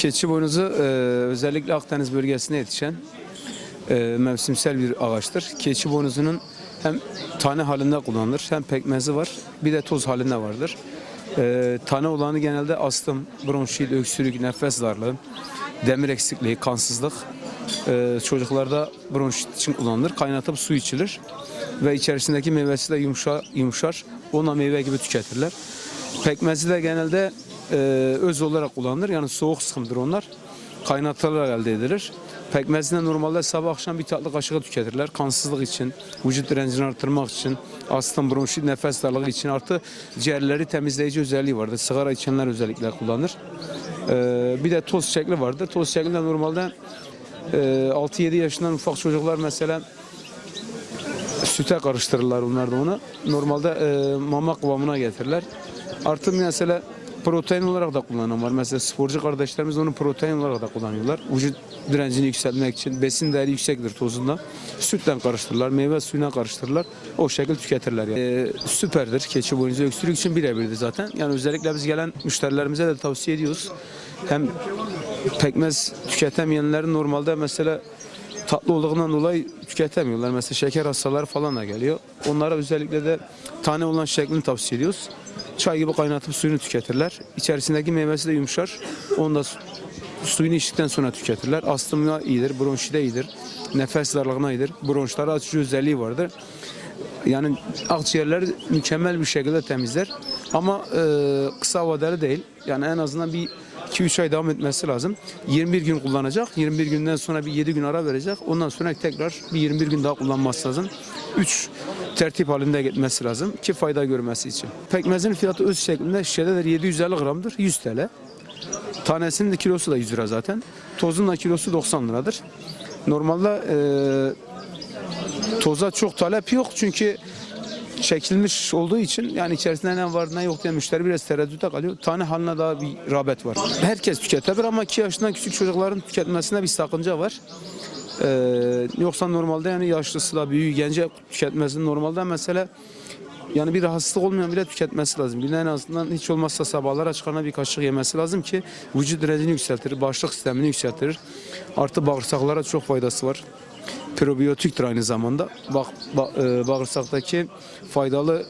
Keçi boynuzu e, özellikle Akdeniz bölgesinde yetişen e, mevsimsel bir ağaçtır. Keçi boynuzunun hem tane halinde kullanılır hem pekmezi var bir de toz halinde vardır. E, tane olanı genelde astım, bronşit, öksürük, nefes darlığı, demir eksikliği, kansızlık e, çocuklarda bronşit için kullanılır. Kaynatıp su içilir ve içerisindeki meyvesi de yumuşa, yumuşar. Ona meyve gibi tüketirler. Pekmezi de genelde e, öz olarak kullanılır. Yani soğuk sıkımdır onlar. Kaynatılarak elde edilir. Pekmezini de normalde sabah akşam bir tatlı kaşığı tüketirler. Kansızlık için, vücut direncini artırmak için, astım, bronşit, nefes darlığı için artı ciğerleri temizleyici özelliği vardır. Sigara içenler özellikle kullanır. E, bir de toz şekli vardır. Toz şekli de normalde e, 6-7 yaşından ufak çocuklar mesela süte karıştırırlar onlar da onu. Normalde e, mama kıvamına getirirler. Artı mesela protein olarak da kullanan. Mesela sporcu kardeşlerimiz onu protein olarak da kullanıyorlar. Vücut direncini yükseltmek için besin değeri yüksektir tozunda. Sütle karıştırırlar, meyve suyuna karıştırırlar. O şekilde tüketirler. Yani. E, süperdir. Keçi boynuzu öksürük için birebirdir zaten. Yani özellikle biz gelen müşterilerimize de tavsiye ediyoruz. Hem pekmez tüketemeyenlerin normalde mesela tatlı olduğundan dolayı tüketemiyorlar. Mesela şeker hastaları falan da geliyor. Onlara özellikle de tane olan şeklini tavsiye ediyoruz. Çay gibi kaynatıp suyunu tüketirler. İçerisindeki meyvesi de yumuşar. Onu da su- suyunu içtikten sonra tüketirler. Astımına iyidir, bronşide iyidir. Nefes darlığına iyidir. Bronşlara açıcı özelliği vardır. Yani akciğerleri mükemmel bir şekilde temizler. Ama e, kısa vadeli değil. Yani en azından bir 2-3 ay devam etmesi lazım. 21 gün kullanacak. 21 günden sonra bir 7 gün ara verecek. Ondan sonra tekrar bir 21 gün daha kullanması lazım. 3 tertip halinde gitmesi lazım ki fayda görmesi için. Pekmezin fiyatı öz şeklinde şişededir 750 gramdır 100 TL. Tanesinin de kilosu da 100 lira zaten. Tozun da kilosu 90 liradır. Normalde e, toza çok talep yok çünkü çekilmiş olduğu için yani içerisinde ne var ne yok diye müşteri biraz tereddüte kalıyor. Tane haline daha bir rağbet var. Herkes tüketebilir ama 2 yaşından küçük çocukların tüketmesine bir sakınca var. Ee, yoksa normalde yani yaşlısı da büyüğü gence tüketmesi normalde mesela yani bir rahatsızlık olmayan bile tüketmesi lazım. Günde en azından hiç olmazsa sabahlara çıkarına bir kaşık yemesi lazım ki vücut direncini yükseltir, bağışıklık sistemini yükseltir. Artı bağırsaklara çok faydası var probiyotiktir aynı zamanda. Bak, ba- e, bağırsaktaki faydalı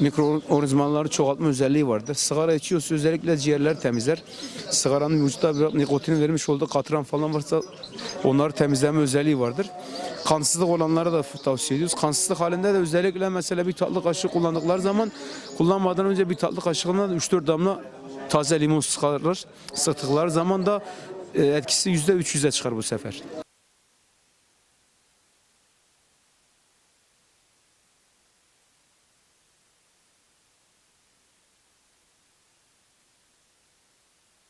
mikroorganizmaları çoğaltma özelliği vardır. Sigara içiyorsa özellikle ciğerler temizler. Sigaranın vücutta biraz nikotinin vermiş olduğu katran falan varsa onları temizleme özelliği vardır. Kansızlık olanlara da tavsiye ediyoruz. Kansızlık halinde de özellikle mesela bir tatlı kaşığı kullandıkları zaman kullanmadan önce bir tatlı kaşığına da 3-4 damla taze limon sıkarlar. Sıktıkları zaman da e, etkisi %300'e çıkar bu sefer.